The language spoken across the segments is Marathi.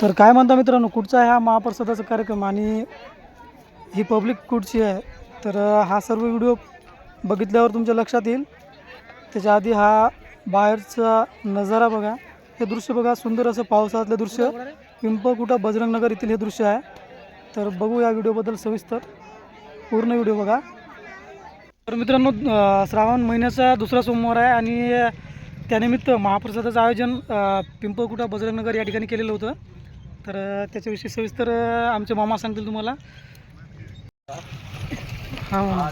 तर काय म्हणता मित्रांनो कुठचा आहे हा महाप्रसादाचा कार्यक्रम आणि ही पब्लिक कुठची आहे? तर हा सर्व व्हिडिओ बघितल्यावर तुमच्या लक्षात येईल. त्याच्या आधी हा बाहेरचा नजारा बघा. हे दृश्य बघा सुंदर असं पावसातलं दृश्य. पिंपळकुटा बजरंगनगर येथील हे दृश्य आहे. तर बघू या व्हिडिओबद्दल सविस्तर. पूर्ण व्हिडिओ बघा. तर मित्रांनो श्रावण महिन्याचा दुसरा सोमवार आहे आणि त्यानिमित्त महाप्रसादाचं आयोजन पिंपळकुटा बजरंगनगर या ठिकाणी केलेलं होतं. तर त्याच्याविषयी सविस्तर आमचे मामा सांगतील तुम्हाला. हां मामा.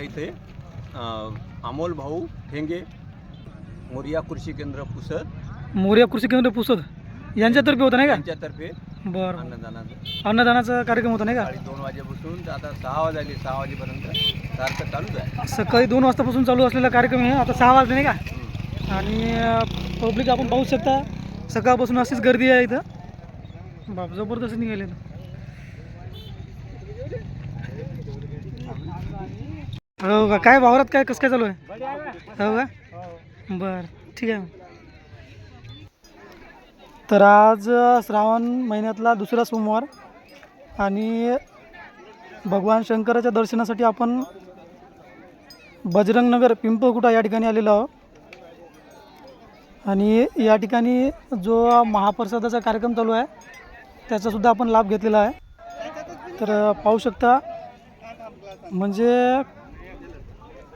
इथे अमोल भाऊ ठेंगे मोरिया कृषी केंद्र पुसद. मोर्या कृषी केंद्र पुसद. यांच्यातर्फे होतं नाही का? यांच्यातर्फे बरं. अन्नदानाचं. अन्नदानाचा कार्यक्रम होता नाही का? दोन वाजेपासून आता सहा वाजले सहा वाजेपर्यंत सारखं चालूच आहे. सकाळी दोन वाजतापासून चालू असलेला कार्यक्रम आहे आता सहा वाजले नाही का. आणि पब्लिक आपण पाहू शकता सकाळपासून अशीच गर्दी आहे इथं. बाप जबरदस्त निघाले हो का? काय वावरात काय? कसं काय चालू आहे? हो का? बरं ठीक आहे. तर आज श्रावण महिन्यातला दुसरा सोमवार आणि भगवान शंकराच्या दर्शनासाठी आपण बजरंगनगर पिंपळकुटा या ठिकाणी आलेलो आहोत. आणि या ठिकाणी जो महाप्रसादाचा कार्यक्रम चालू आहे त्याचासुद्धा आपण लाभ घेतलेला आहे. तर पाहू शकता म्हणजे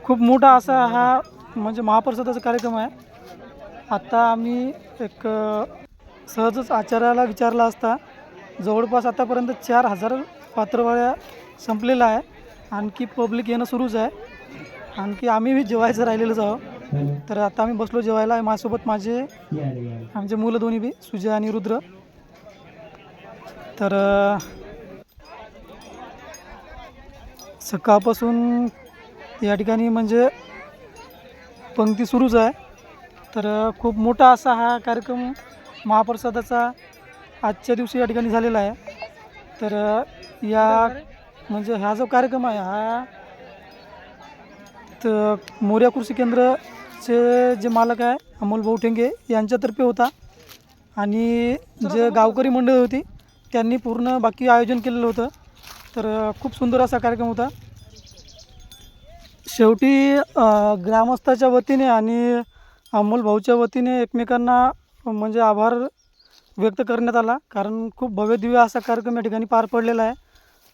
खूप मोठा असा हा म्हणजे महाप्रसादाचा कार्यक्रम आहे. आत्ता आम्ही एक सहजच आचार्याला विचारला असता जवळपास आतापर्यंत चार हजार पात्रवाळ्या संपलेला आहे. आणखी पब्लिक येणं सुरूच आहे. आणखी आम्हीही जेवायचं राहिलेलंच आहोत. तर आता आम्ही बसलो जेवायला. माझ्यासोबत माझे आमचे मुलं दोन्ही बी सुजय आणि रुद्र. तर सकाळपासून या ठिकाणी म्हणजे पंक्ती सुरूच आहे. तर खूप मोठा असा हा कार्यक्रम महाप्रसादाचा आजच्या दिवशी या ठिकाणी झालेला आहे. तर या म्हणजे हा जो कार्यक्रम आहे हा तर मोर्या कृषी केंद्र केंद्रचे जे मालक आहे अमोल भाऊ ठेंगे यांच्यातर्फे होता. आणि जे गावकरी मंडळी होती त्यांनी पूर्ण बाकी आयोजन केलेलं होतं. तर खूप सुंदर असा कार्यक्रम होता. शेवटी ग्रामस्थाच्या वतीने आणि अमोल भाऊच्या वतीने एकमेकांना म्हणजे आभार व्यक्त करण्यात आला. कारण खूप भव्यदिव्य असा कार्यक्रम या ठिकाणी पार पडलेला आहे.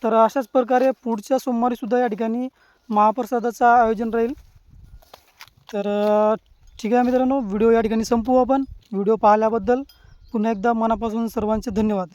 तर अशाच प्रकारे पुढच्या सोमवारीसुद्धा या ठिकाणी महाप्रसादाचं आयोजन राहील. तर ठीक आहे मित्रांनो व्हिडिओ या ठिकाणी संपवू आपण. व्हिडिओ पाहिल्याबद्दल पुन्हा एकदा मनापासून सर्वांचे धन्यवाद.